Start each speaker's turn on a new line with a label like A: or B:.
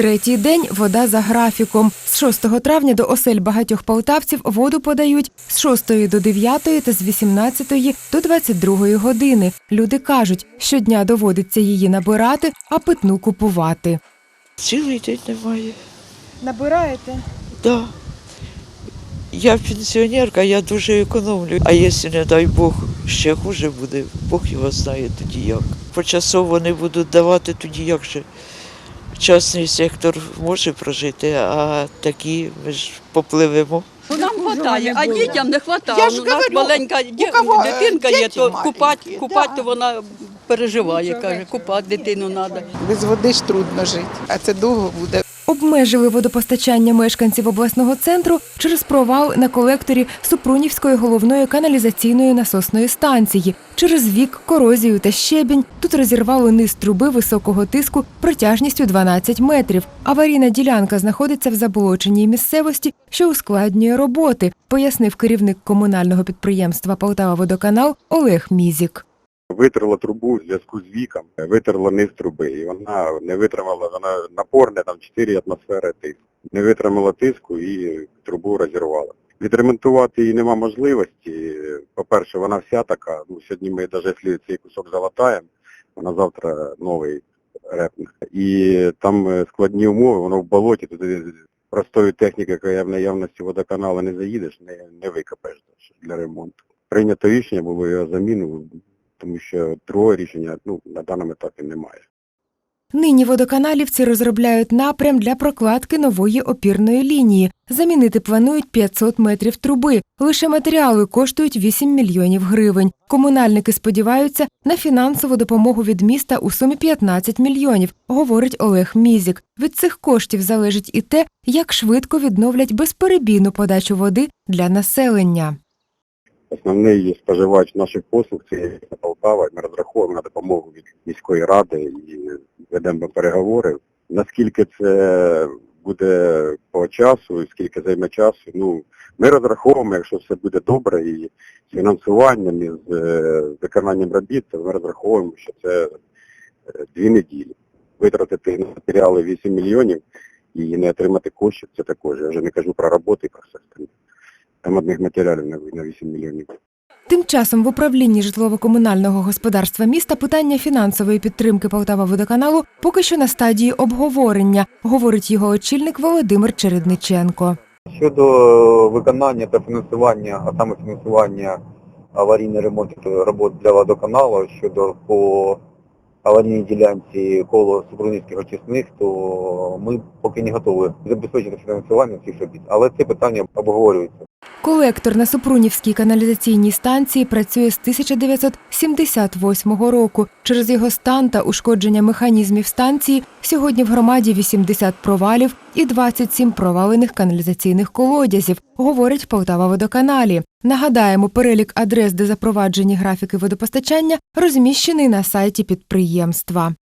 A: Третій день вода за графіком. З 6 травня до осель багатьох полтавців воду подають з 6 до 9 та з 18 до 22 години. Люди кажуть, щодня доводиться її набирати, а питну купувати.
B: Цілий день немає.
A: Набираєте?
B: Да. Я пенсіонерка, я дуже економлю. А якщо, не дай Бог, ще хуже буде, Бог його знає тоді як. Почасово не будуть давати, тоді як же. Частний сектор може прожити, а такі ми ж попливемо.
C: Ну, нам вистачає, а дітям не
D: Я
C: вистачає.
D: ж
C: У нас
D: говорю,
C: маленька ді-
D: кого, е,
C: дитинка є,
D: діти
C: то
D: маленькі,
C: купати, купати,
D: да.
C: то вона переживає, каже, купати дитину треба.
D: Без води ж трудно жити, а це довго буде.
A: Обмежили водопостачання мешканців обласного центру через провал на колекторі Супрунівської головної каналізаційної насосної станції. Через вік, корозію та щебінь тут розірвало низ труби високого тиску протяжністю 12 метрів. Аварійна ділянка знаходиться в заболоченій місцевості, що ускладнює роботи, пояснив керівник комунального підприємства Полтава Водоканал Олег Мізік.
E: Витерла трубу в зв'язку з віком, витерла низ труби, і вона не витримала, вона напорне там 4 атмосфери тиску. Не витримала тиску і трубу розірвала. Відремонтувати її нема можливості. По-перше, вона вся така. Ну, сьогодні ми навіть якщо цей кусок залатаємо, вона завтра новий репне. І там е, складні умови, воно в болоті, туди простою технікою, яка в наявності водоканалу, не заїдеш, не, не викопаєш для ремонту. Прийнято рішення було його заміну, тому що другого рішення ну, на даному етапі немає.
A: Нині водоканалівці розробляють напрям для прокладки нової опірної лінії. Замінити планують 500 метрів труби. Лише матеріали коштують 8 мільйонів гривень. Комунальники сподіваються на фінансову допомогу від міста у сумі 15 мільйонів, говорить Олег Мізік. Від цих коштів залежить і те, як швидко відновлять безперебійну подачу води для населення.
E: Основний споживач наших послуг це Полтава. Ми розраховуємо на допомогу від міської ради і ведемо переговори. Наскільки це буде по часу, скільки займе часу, ну ми розраховуємо, якщо все буде добре і з фінансуванням, і з е, виконанням робіт, то ми розраховуємо, що це е, дві неділі. Витратити на матеріали 8 мільйонів і не отримати коштів, це також. Я вже не кажу про роботи і про все. Там одних матеріалів на на 8 мільйонів.
A: Тим часом в управлінні житлово-комунального господарства міста питання фінансової підтримки Полтава водоканалу поки що на стадії обговорення, говорить його очільник Володимир Чередниченко.
F: Щодо виконання та фінансування, а саме фінансування аварійних ремонтів робот для водоканалу, щодо по аварійній ділянці коло Супрунівських очисних, то ми поки не готові забезпечити фінансування цих робіт. Але це питання обговорюється.
A: Колектор на Супрунівській каналізаційній станції працює з 1978 року. Через його стан та ушкодження механізмів станції сьогодні в громаді 80 провалів і 27 провалених каналізаційних колодязів, говорить Полтава водоканалі. Нагадаємо, перелік адрес, де запроваджені графіки водопостачання, розміщений на сайті підприємства.